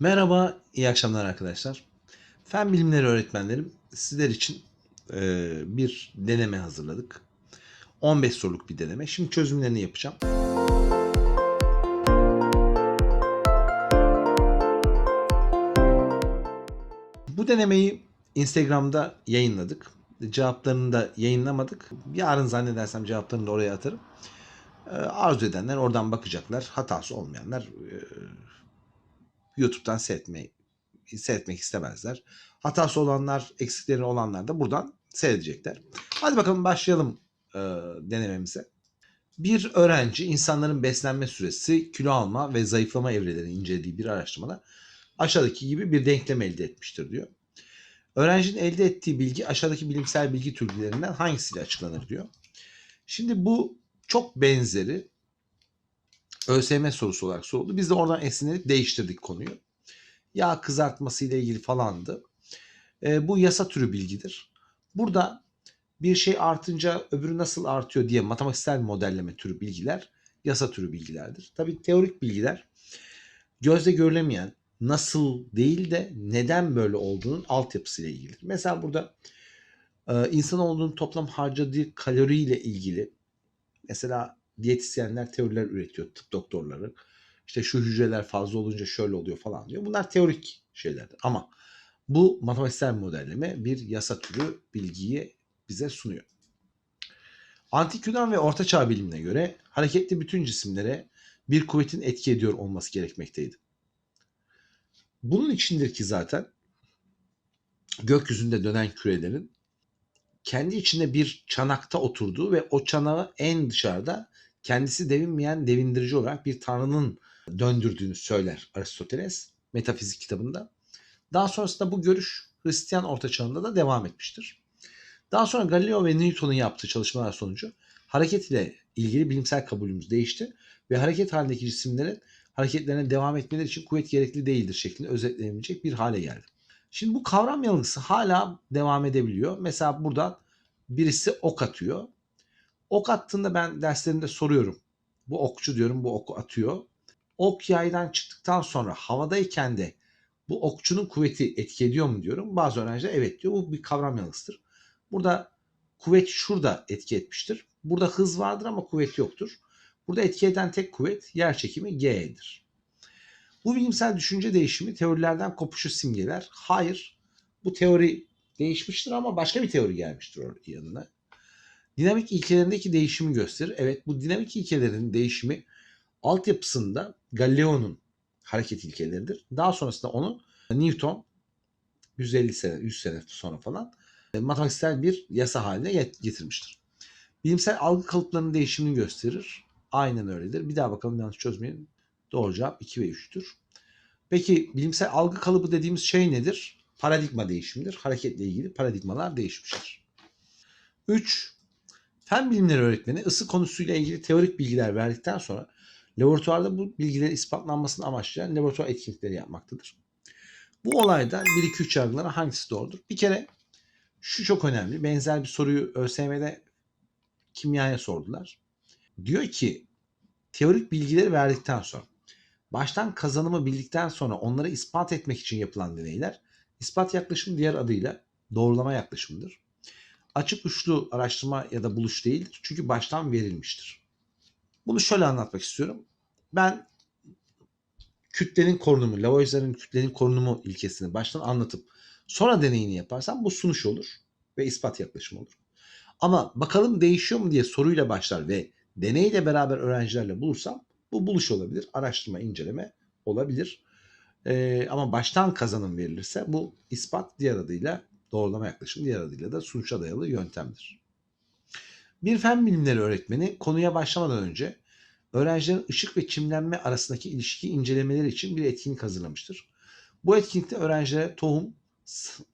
Merhaba, iyi akşamlar arkadaşlar. Fen bilimleri öğretmenlerim sizler için e, bir deneme hazırladık. 15 soruluk bir deneme. Şimdi çözümlerini yapacağım. Bu denemeyi Instagram'da yayınladık. Cevaplarını da yayınlamadık. Yarın zannedersem cevaplarını da oraya atarım. E, arzu edenler oradan bakacaklar. Hatası olmayanlar e, YouTube'dan seyretmeyi seyretmek istemezler. Hatası olanlar, eksikleri olanlar da buradan seyredecekler. Hadi bakalım başlayalım e, denememize. Bir öğrenci insanların beslenme süresi, kilo alma ve zayıflama evrelerini incelediği bir araştırmada aşağıdaki gibi bir denklem elde etmiştir diyor. Öğrencinin elde ettiği bilgi aşağıdaki bilimsel bilgi türlerinden hangisiyle açıklanır diyor. Şimdi bu çok benzeri ÖSYM sorusu olarak soruldu. Biz de oradan esinlenip değiştirdik konuyu. Yağ kızartması ile ilgili falandı. E, bu yasa türü bilgidir. Burada bir şey artınca öbürü nasıl artıyor diye matematiksel modelleme türü bilgiler yasa türü bilgilerdir. Tabii teorik bilgiler gözle görülemeyen nasıl değil de neden böyle olduğunun altyapısıyla ilgilidir. Mesela burada e, insanoğlunun toplam harcadığı kaloriyle ilgili mesela diyetisyenler teoriler üretiyor tıp doktorları. İşte şu hücreler fazla olunca şöyle oluyor falan diyor. Bunlar teorik şeylerdir. Ama bu matematiksel modelleme bir yasa türü bilgiyi bize sunuyor. Antik Yunan ve Orta Çağ bilimine göre hareketli bütün cisimlere bir kuvvetin etki ediyor olması gerekmekteydi. Bunun içindir ki zaten gökyüzünde dönen kürelerin kendi içinde bir çanakta oturduğu ve o çanağı en dışarıda kendisi devinmeyen devindirici olarak bir tanrının döndürdüğünü söyler Aristoteles metafizik kitabında. Daha sonrasında bu görüş Hristiyan Orta Çağında da devam etmiştir. Daha sonra Galileo ve Newton'un yaptığı çalışmalar sonucu hareket ile ilgili bilimsel kabulümüz değişti ve hareket halindeki cisimlerin hareketlerine devam etmeleri için kuvvet gerekli değildir şeklinde özetlenebilecek bir hale geldi. Şimdi bu kavram yanılgısı hala devam edebiliyor. Mesela burada birisi ok atıyor. Ok attığında ben derslerimde soruyorum. Bu okçu diyorum bu oku atıyor. Ok yaydan çıktıktan sonra havadayken de bu okçunun kuvveti etki ediyor mu diyorum. Bazı öğrenciler evet diyor. Bu bir kavram yanılgısıdır. Burada kuvvet şurada etki etmiştir. Burada hız vardır ama kuvvet yoktur. Burada etki eden tek kuvvet yer çekimi G'dir. Bu bilimsel düşünce değişimi teorilerden kopuşu simgeler. Hayır bu teori değişmiştir ama başka bir teori gelmiştir yanına. Dinamik ilkelerindeki değişimi gösterir. Evet bu dinamik ilkelerin değişimi altyapısında Galileo'nun hareket ilkeleridir. Daha sonrasında onu Newton 150 sene, 100 sene sonra falan e, matematiksel bir yasa haline getirmiştir. Bilimsel algı kalıplarının değişimini gösterir. Aynen öyledir. Bir daha bakalım yanlış çözmeyelim. Doğru cevap 2 ve 3'tür. Peki bilimsel algı kalıbı dediğimiz şey nedir? Paradigma değişimidir. Hareketle ilgili paradigmalar değişmiştir. 3. Fen bilimleri öğretmeni ısı konusuyla ilgili teorik bilgiler verdikten sonra laboratuvarda bu bilgilerin ispatlanmasını amaçlayan laboratuvar etkinlikleri yapmaktadır. Bu olayda 1-2-3 yargıları hangisi doğrudur? Bir kere şu çok önemli. Benzer bir soruyu ÖSYM'de kimyaya sordular. Diyor ki teorik bilgileri verdikten sonra baştan kazanımı bildikten sonra onları ispat etmek için yapılan deneyler ispat yaklaşımı diğer adıyla doğrulama yaklaşımıdır. Açık uçlu araştırma ya da buluş değildir. Çünkü baştan verilmiştir. Bunu şöyle anlatmak istiyorum. Ben kütlenin korunumu, Lavoisier'in kütlenin korunumu ilkesini baştan anlatıp sonra deneyini yaparsam bu sunuş olur ve ispat yaklaşımı olur. Ama bakalım değişiyor mu diye soruyla başlar ve deneyle beraber öğrencilerle bulursam bu buluş olabilir, araştırma, inceleme olabilir. Ee, ama baştan kazanım verilirse bu ispat diğer adıyla doğrulama yaklaşım diğer adıyla da sonuça dayalı yöntemdir. Bir fen bilimleri öğretmeni konuya başlamadan önce öğrencilerin ışık ve çimlenme arasındaki ilişki incelemeleri için bir etkinlik hazırlamıştır. Bu etkinlikte öğrencilere tohum,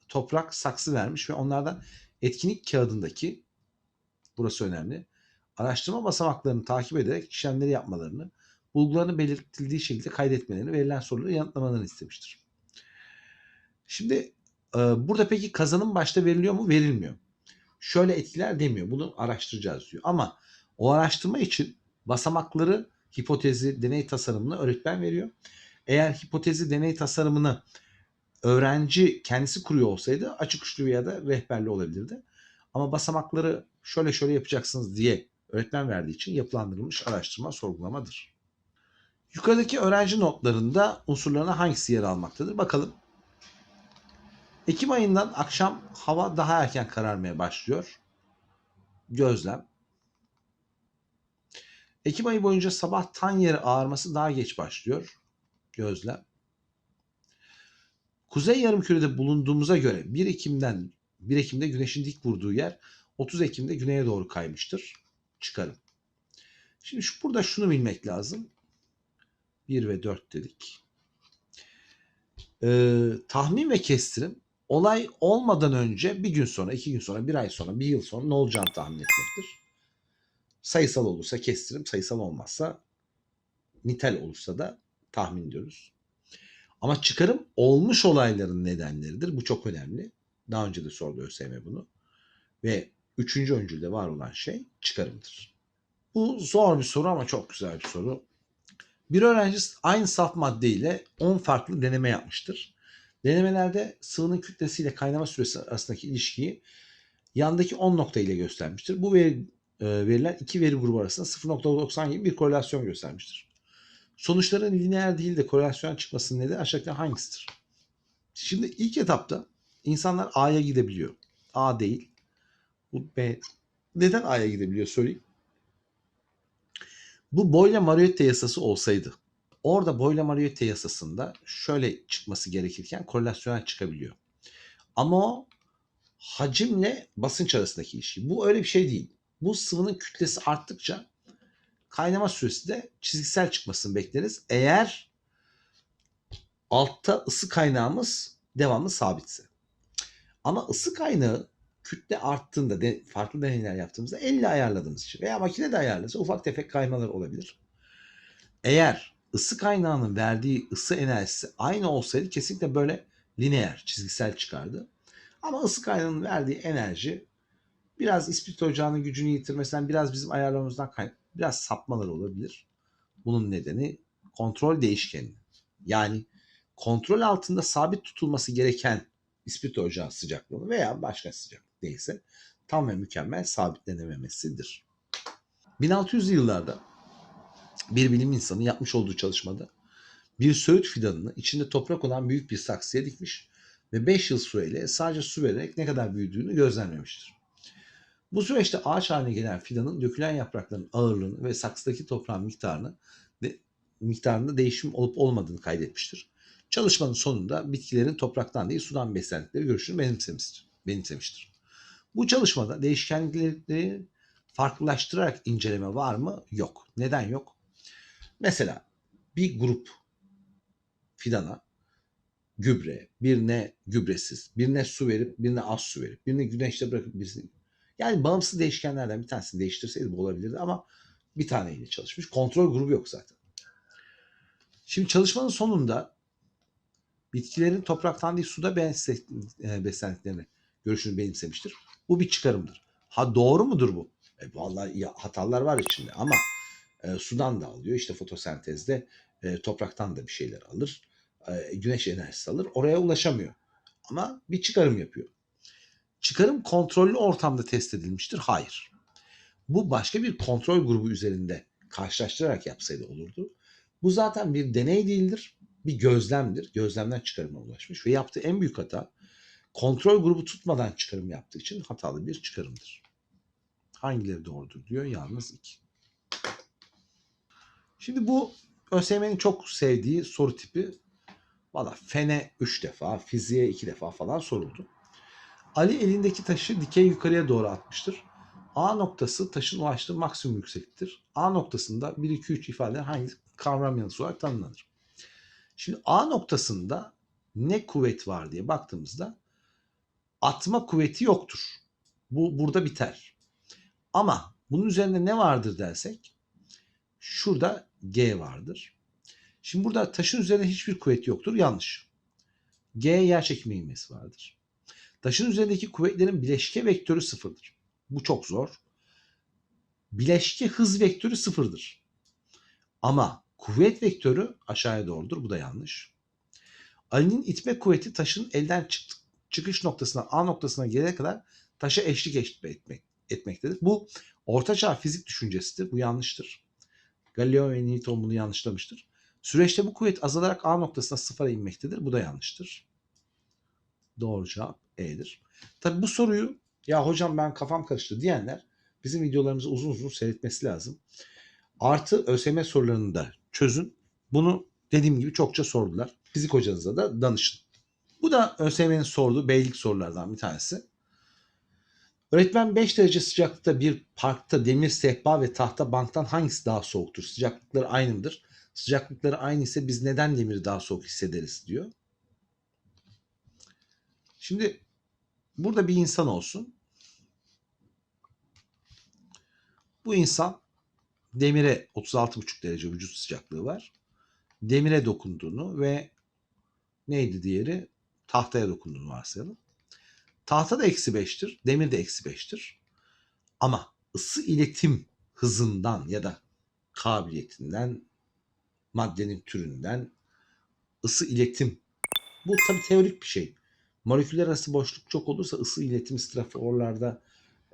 toprak, saksı vermiş ve onlardan etkinlik kağıdındaki burası önemli. Araştırma basamaklarını takip ederek işlemleri yapmalarını, bulgularını belirtildiği şekilde kaydetmelerini, verilen soruları yanıtlamalarını istemiştir. Şimdi burada peki kazanım başta veriliyor mu? Verilmiyor. Şöyle etkiler demiyor. Bunu araştıracağız diyor. Ama o araştırma için basamakları, hipotezi, deney tasarımını öğretmen veriyor. Eğer hipotezi deney tasarımını öğrenci kendisi kuruyor olsaydı açık uçlu ya da rehberli olabilirdi. Ama basamakları şöyle şöyle yapacaksınız diye öğretmen verdiği için yapılandırılmış araştırma sorgulamadır. Yukarıdaki öğrenci notlarında unsurlarına hangisi yer almaktadır? Bakalım. Ekim ayından akşam hava daha erken kararmaya başlıyor. Gözlem. Ekim ayı boyunca sabah tan yeri ağarması daha geç başlıyor. Gözlem. Kuzey yarımkürede bulunduğumuza göre 1 Ekim'den 1 Ekim'de güneşin dik vurduğu yer 30 Ekim'de güneye doğru kaymıştır. Çıkarım. Şimdi şu, burada şunu bilmek lazım. 1 ve 4 dedik. Ee, tahmin ve kestirim olay olmadan önce bir gün sonra, iki gün sonra, bir ay sonra, bir yıl sonra ne olacağını tahmin etmektir. Sayısal olursa kestirim, sayısal olmazsa nitel olursa da tahmin diyoruz. Ama çıkarım olmuş olayların nedenleridir. Bu çok önemli. Daha önce de sordu ÖSYM bunu. Ve üçüncü öncülde var olan şey çıkarımdır. Bu zor bir soru ama çok güzel bir soru. Bir öğrenci aynı saf madde ile 10 farklı deneme yapmıştır. Denemelerde sıvının kütlesiyle kaynama süresi arasındaki ilişkiyi yandaki 10 nokta ile göstermiştir. Bu veri, e, veriler iki veri grubu arasında 0.90 gibi bir korelasyon göstermiştir. Sonuçların lineer değil de korelasyon çıkmasının nedeni aşağıdaki hangisidir? Şimdi ilk etapta insanlar A'ya gidebiliyor. A değil. Bu B. Neden A'ya gidebiliyor söyleyeyim. Bu Boyle-Mariotte yasası olsaydı orada Boyle-Mariotte yasasında şöyle çıkması gerekirken korelasyonel çıkabiliyor. Ama o hacimle basınç arasındaki ilişki. Bu öyle bir şey değil. Bu sıvının kütlesi arttıkça kaynama süresi de çizgisel çıkmasını bekleriz. Eğer altta ısı kaynağımız devamlı sabitse. Ama ısı kaynağı kütle arttığında de, farklı deneyler yaptığımızda elle ayarladığımız için veya makine de ayarlarsa ufak tefek kaymalar olabilir. Eğer ısı kaynağının verdiği ısı enerjisi aynı olsaydı kesinlikle böyle lineer, çizgisel çıkardı. Ama ısı kaynağının verdiği enerji biraz ispit ocağının gücünü yitirmesinden biraz bizim ayarlarımızdan kaynak biraz sapmalar olabilir. Bunun nedeni kontrol değişkeni. Yani kontrol altında sabit tutulması gereken ispit ocağı sıcaklığı veya başka sıcaklık değilse tam ve mükemmel sabitlenememesidir. 1600'lü yıllarda bir bilim insanı yapmış olduğu çalışmada bir söğüt fidanını içinde toprak olan büyük bir saksıya dikmiş ve 5 yıl süreyle sadece su vererek ne kadar büyüdüğünü gözlemlemiştir. Bu süreçte ağaç haline gelen fidanın dökülen yaprakların ağırlığını ve saksıdaki toprağın miktarını ve miktarında değişim olup olmadığını kaydetmiştir. Çalışmanın sonunda bitkilerin topraktan değil sudan beslendikleri görüşünü benimsemiştir. benimsemiştir. Bu çalışmada değişkenlikleri farklılaştırarak inceleme var mı? Yok. Neden yok? Mesela bir grup fidana gübre, birine gübresiz, birine su verip, birine az su verip, birine güneşte bırakıp birisini yani bağımsız değişkenlerden bir tanesini değiştirseydi bu olabilirdi ama bir taneyle çalışmış. Kontrol grubu yok zaten. Şimdi çalışmanın sonunda bitkilerin topraktan değil suda e, beslendiklerini görüşünü benimsemiştir. Bu bir çıkarımdır. Ha doğru mudur bu? E, vallahi ya, hatalar var içinde ama e, sudan da alıyor. İşte fotosentezde e, topraktan da bir şeyler alır. E, güneş enerjisi alır. Oraya ulaşamıyor. Ama bir çıkarım yapıyor. Çıkarım kontrollü ortamda test edilmiştir. Hayır. Bu başka bir kontrol grubu üzerinde karşılaştırarak yapsaydı olurdu. Bu zaten bir deney değildir. Bir gözlemdir. Gözlemden çıkarıma ulaşmış ve yaptığı en büyük hata kontrol grubu tutmadan çıkarım yaptığı için hatalı bir çıkarımdır. Hangileri doğrudur diyor yalnız iki. Şimdi bu ÖSYM'nin çok sevdiği soru tipi valla fene 3 defa, fiziğe 2 defa falan soruldu. Ali elindeki taşı dikey yukarıya doğru atmıştır. A noktası taşın ulaştığı maksimum yüksekliktir. A noktasında 1, 2, 3 ifadeler hangi kavram yanısı olarak tanımlanır? Şimdi A noktasında ne kuvvet var diye baktığımızda atma kuvveti yoktur. Bu burada biter. Ama bunun üzerinde ne vardır dersek şurada G vardır. Şimdi burada taşın üzerinde hiçbir kuvvet yoktur. Yanlış. G yer çekimi ivmesi vardır. Taşın üzerindeki kuvvetlerin bileşke vektörü sıfırdır. Bu çok zor. Bileşke hız vektörü sıfırdır. Ama Kuvvet vektörü aşağıya doğrudur. Bu da yanlış. Ali'nin itme kuvveti taşın elden çık- çıkış noktasına A noktasına gelene kadar taşa eşlik etmek, etmektedir. Bu ortaçağ fizik düşüncesidir. Bu yanlıştır. Galileo ve Newton bunu yanlışlamıştır. Süreçte bu kuvvet azalarak A noktasına sıfıra inmektedir. Bu da yanlıştır. Doğru cevap E'dir. Tabi bu soruyu ya hocam ben kafam karıştı diyenler bizim videolarımızı uzun uzun seyretmesi lazım. Artı ÖSYM sorularını da çözün. Bunu dediğim gibi çokça sordular. Fizik hocanıza da danışın. Bu da ÖSYM'nin sorduğu beylik sorulardan bir tanesi. Öğretmen 5 derece sıcaklıkta bir parkta demir sehpa ve tahta banktan hangisi daha soğuktur? Sıcaklıkları aynı mıdır? Sıcaklıkları aynı ise biz neden demiri daha soğuk hissederiz diyor. Şimdi burada bir insan olsun. Bu insan demire 36,5 derece vücut sıcaklığı var. Demire dokunduğunu ve neydi diğeri? Tahtaya dokunduğunu varsayalım. Tahta da eksi 5'tir. Demir de eksi 5'tir. Ama ısı iletim hızından ya da kabiliyetinden, maddenin türünden ısı iletim. Bu tabi teorik bir şey. Moleküller arası boşluk çok olursa ısı iletim straforlarda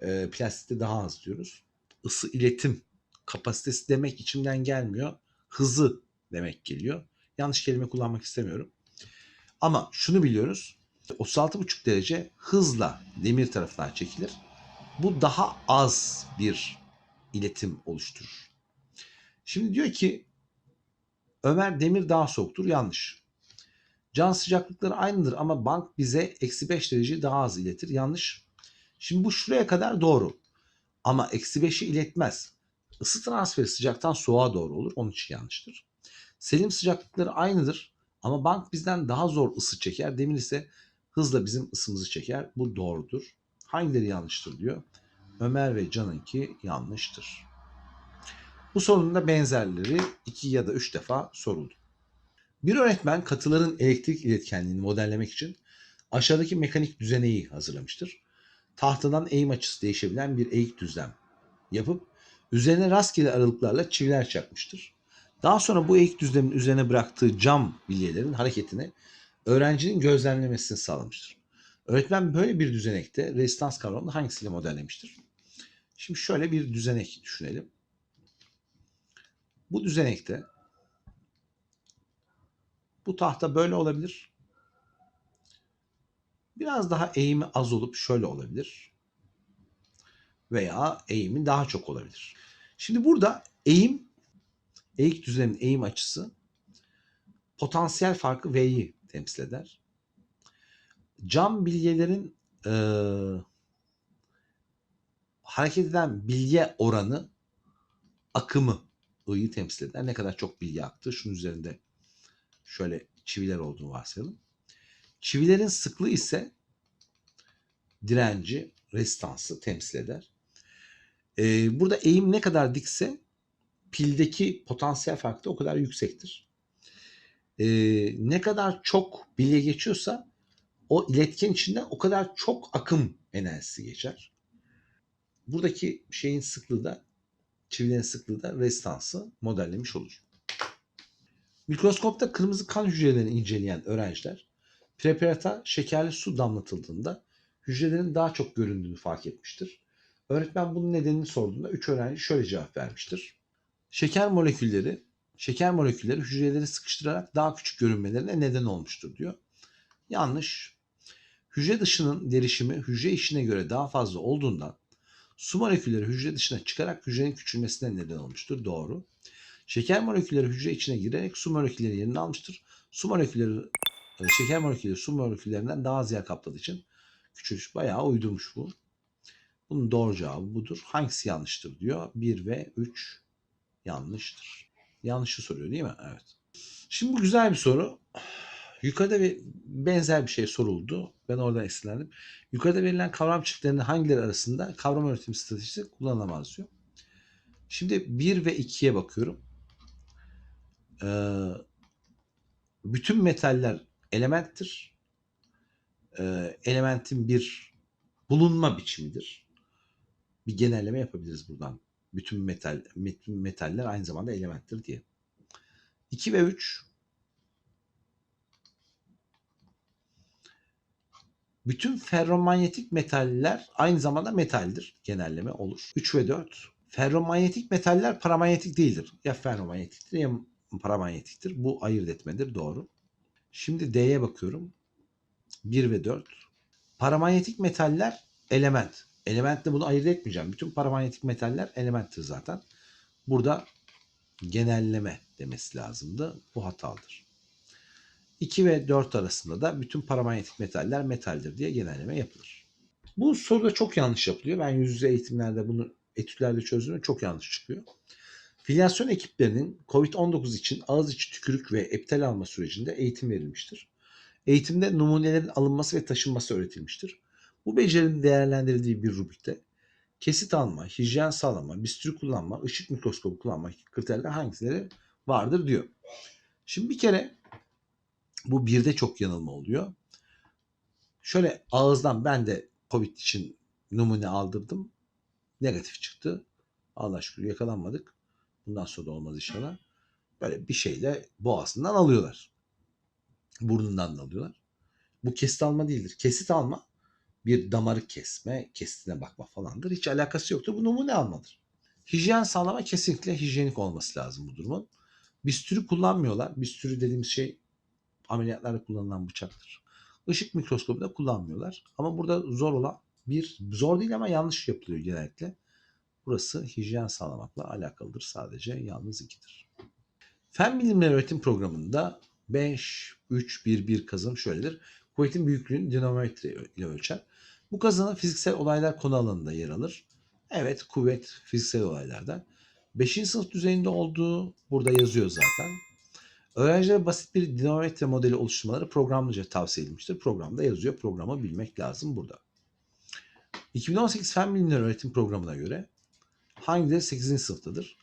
e, plastikte daha az diyoruz. Isı iletim kapasitesi demek içimden gelmiyor. Hızı demek geliyor. Yanlış kelime kullanmak istemiyorum. Ama şunu biliyoruz. 36,5 derece hızla demir tarafından çekilir. Bu daha az bir iletim oluşturur. Şimdi diyor ki Ömer demir daha soğuktur. Yanlış. Can sıcaklıkları aynıdır ama bank bize eksi 5 derece daha az iletir. Yanlış. Şimdi bu şuraya kadar doğru. Ama eksi 5'i iletmez. Isı transferi sıcaktan soğuğa doğru olur. Onun için yanlıştır. Selim sıcaklıkları aynıdır. Ama bank bizden daha zor ısı çeker. Demir ise hızla bizim ısımızı çeker. Bu doğrudur. Hangileri yanlıştır diyor. Ömer ve Can'ınki yanlıştır. Bu sorunun da benzerleri iki ya da üç defa soruldu. Bir öğretmen katıların elektrik iletkenliğini modellemek için aşağıdaki mekanik düzeneyi hazırlamıştır. Tahtadan eğim açısı değişebilen bir eğik düzlem yapıp üzerine rastgele aralıklarla çiviler çakmıştır. Daha sonra bu eğik düzlemin üzerine bıraktığı cam bilyelerin hareketini öğrencinin gözlemlemesini sağlamıştır. Öğretmen böyle bir düzenekte rezistans kavramını hangisiyle modellemiştir? Şimdi şöyle bir düzenek düşünelim. Bu düzenekte bu tahta böyle olabilir. Biraz daha eğimi az olup şöyle olabilir. Veya eğimi daha çok olabilir. Şimdi burada eğim, eğik düzlemin eğim açısı potansiyel farkı V'yi temsil eder. Cam bilyelerin e, hareket eden bilye oranı akımı I'yı temsil eder. Ne kadar çok bilye aktı. Şunun üzerinde şöyle çiviler olduğunu varsayalım. Çivilerin sıklığı ise direnci, rezistansı temsil eder. Ee, burada eğim ne kadar dikse pildeki potansiyel fark da o kadar yüksektir. Ee, ne kadar çok bilye geçiyorsa o iletken içinde o kadar çok akım enerjisi geçer. Buradaki şeyin sıklığı da çivilerin sıklığı da rezistansı modellemiş olur. Mikroskopta kırmızı kan hücrelerini inceleyen öğrenciler preparata şekerli su damlatıldığında hücrelerin daha çok göründüğünü fark etmiştir. Öğretmen bunun nedenini sorduğunda 3 öğrenci şöyle cevap vermiştir. Şeker molekülleri şeker molekülleri hücreleri sıkıştırarak daha küçük görünmelerine neden olmuştur diyor. Yanlış. Hücre dışının derişimi hücre içine göre daha fazla olduğundan su molekülleri hücre dışına çıkarak hücrenin küçülmesine neden olmuştur. Doğru. Şeker molekülleri hücre içine girerek su molekülleri yerini almıştır. Su molekülleri e, şeker molekülleri su moleküllerinden daha az yer kapladığı için küçülmüş. Bayağı uydurmuş bu. Bunun doğru cevabı budur. Hangisi yanlıştır diyor. 1 ve 3 yanlıştır. Yanlışı soruyor değil mi? Evet. Şimdi bu güzel bir soru. Yukarıda bir benzer bir şey soruldu. Ben oradan esinlendim. Yukarıda verilen kavram çiftlerinin hangileri arasında kavram öğretim stratejisi kullanılamaz diyor. Şimdi 1 ve 2'ye bakıyorum. Ee, bütün metaller elementtir. Ee, elementin bir bulunma biçimidir. Bir genelleme yapabiliriz buradan. Bütün metal, bütün metaller aynı zamanda elementtir diye. 2 ve 3 bütün ferromanyetik metaller aynı zamanda metaldir. Genelleme olur. 3 ve 4 ferromanyetik metaller paramanyetik değildir. Ya ferromanyetiktir ya paramanyetiktir. Bu ayırt etmedir. Doğru. Şimdi D'ye bakıyorum. 1 ve 4. Paramanyetik metaller element. Elementle bunu ayırt etmeyeceğim. Bütün paramanyetik metaller elementtir zaten. Burada genelleme demesi lazımdı. Bu hatalıdır. 2 ve 4 arasında da bütün paramanyetik metaller metaldir diye genelleme yapılır. Bu soruda çok yanlış yapılıyor. Ben yüz yüze eğitimlerde bunu etütlerde çözdüğümde çok yanlış çıkıyor. Filyasyon ekiplerinin COVID-19 için ağız içi tükürük ve eptel alma sürecinde eğitim verilmiştir. Eğitimde numunelerin alınması ve taşınması öğretilmiştir. Bu becerinin değerlendirildiği bir rubrikte kesit alma, hijyen sağlama, bisturi kullanma, ışık mikroskobu kullanma kriterler hangileri vardır diyor. Şimdi bir kere bu birde çok yanılma oluyor. Şöyle ağızdan ben de COVID için numune aldırdım. Negatif çıktı. Allah şükür yakalanmadık. Bundan sonra da olmaz inşallah. Böyle bir şeyle boğazından alıyorlar. Burnundan da alıyorlar. Bu kesit alma değildir. Kesit alma bir damarı kesme, kesitine bakma falandır. Hiç alakası yoktur. Bu numune almadır. Hijyen sağlama kesinlikle hijyenik olması lazım bu durumun. Bistürü kullanmıyorlar. Bistürü dediğimiz şey ameliyatlarda kullanılan bıçaktır. Işık mikroskobu da kullanmıyorlar. Ama burada zor olan bir zor değil ama yanlış yapılıyor genellikle. Burası hijyen sağlamakla alakalıdır sadece yalnız ikidir. Fen bilimleri öğretim programında 5, 3, 1, 1 kazanım şöyledir. Kuvvetin büyüklüğünü dinamometre ile ölçer. Bu kazanım fiziksel olaylar konu alanında yer alır. Evet kuvvet fiziksel olaylarda. 5. sınıf düzeyinde olduğu burada yazıyor zaten. Öğrencilere basit bir dinamometre modeli oluşturmaları programlıca tavsiye edilmiştir. Programda yazıyor. Programı bilmek lazım burada. 2018 Fen Bilimleri Öğretim Programı'na göre hangileri 8. sınıftadır?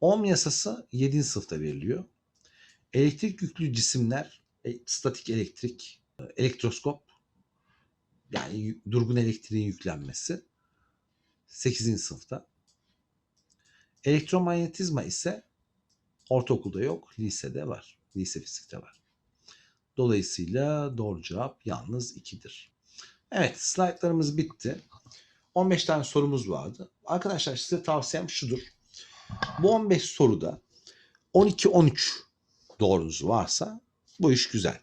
Ohm yasası 7. sınıfta veriliyor. Elektrik yüklü cisimler, e, statik elektrik, e, elektroskop yani durgun elektriğin yüklenmesi 8. sınıfta. Elektromanyetizma ise ortaokulda yok, lisede var. Lise fizikte var. Dolayısıyla doğru cevap yalnız 2'dir. Evet slaytlarımız bitti. 15 tane sorumuz vardı. Arkadaşlar size tavsiyem şudur. Bu 15 soruda 12-13 doğrunuz varsa bu iş güzel.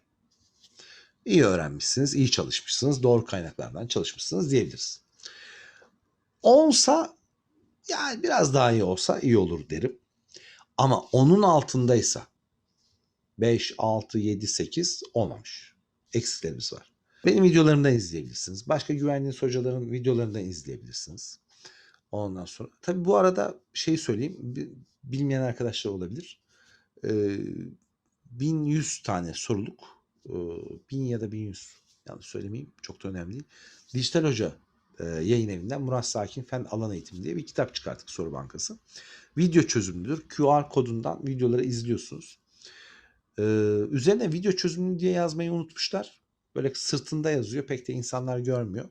İyi öğrenmişsiniz, iyi çalışmışsınız, doğru kaynaklardan çalışmışsınız diyebiliriz. Olsa yani biraz daha iyi olsa iyi olur derim. Ama onun altındaysa 5, 6, 7, 8 olmamış. Eksiklerimiz var. Benim videolarımdan izleyebilirsiniz. Başka güvendiğiniz hocaların videolarından izleyebilirsiniz. Ondan sonra. Tabi bu arada şey söyleyeyim. Bilmeyen arkadaşlar olabilir. Ee, 1100 tane soruluk. E, 1000 ya da 1100 yanlış söylemeyeyim. Çok da önemli değil. Dijital Hoca e, yayın evinden Murat Sakin Fen Alan Eğitimi diye bir kitap çıkarttık soru bankası. Video çözümlüdür. QR kodundan videoları izliyorsunuz. Ee, üzerine video çözümlü diye yazmayı unutmuşlar. Böyle sırtında yazıyor. Pek de insanlar görmüyor.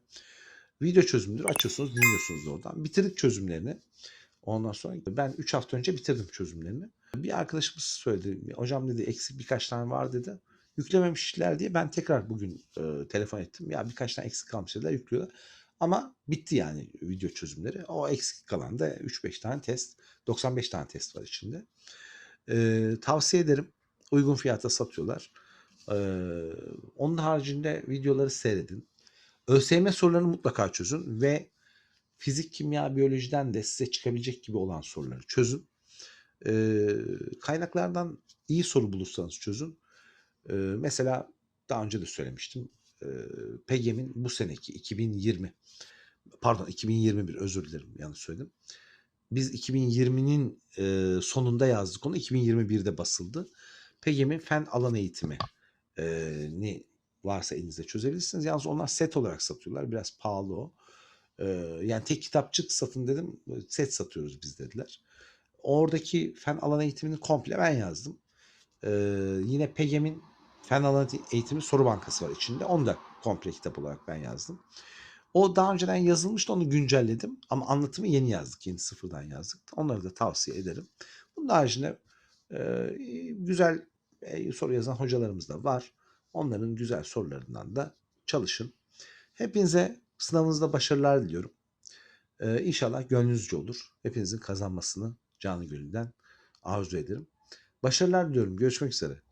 Video çözümüdür. Açıyorsunuz, dinliyorsunuz oradan. Bitirdik çözümlerini. Ondan sonra ben 3 hafta önce bitirdim çözümlerini. Bir arkadaşımız söyledi. Hocam dedi eksik birkaç tane var dedi. Yüklememişler diye ben tekrar bugün e, telefon ettim. Ya birkaç tane eksik kalmış dediler yüklüyorlar. Ama bitti yani video çözümleri. O eksik kalan da 3-5 tane test. 95 tane test var içinde. E, tavsiye ederim. Uygun fiyata satıyorlar. E, onun haricinde videoları seyredin. ÖSYM sorularını mutlaka çözün ve fizik, kimya, biyolojiden de size çıkabilecek gibi olan soruları çözün. E, kaynaklardan iyi soru bulursanız çözün. E, mesela daha önce de söylemiştim. E, PEGEM'in bu seneki 2020 pardon 2021 özür dilerim yanlış söyledim. Biz 2020'nin e, sonunda yazdık onu. 2021'de basıldı. PEGEM'in fen alan eğitimi e, ni varsa elinizde çözebilirsiniz. Yalnız onlar set olarak satıyorlar. Biraz pahalı o. E, yani tek kitapçık satın dedim. Set satıyoruz biz dediler. Oradaki fen alan eğitimini komple ben yazdım. E, yine PEGEM'in Fen alanı eğitimi soru bankası var içinde. Onu da komple kitap olarak ben yazdım. O daha önceden yazılmıştı onu güncelledim. Ama anlatımı yeni yazdık. Yeni sıfırdan yazdık. Onları da tavsiye ederim. Bunun haricinde e, güzel e, soru yazan hocalarımız da var. Onların güzel sorularından da çalışın. Hepinize sınavınızda başarılar diliyorum. E, inşallah gönlünüzce olur. Hepinizin kazanmasını canı gönülden arzu ederim. Başarılar diliyorum. Görüşmek üzere.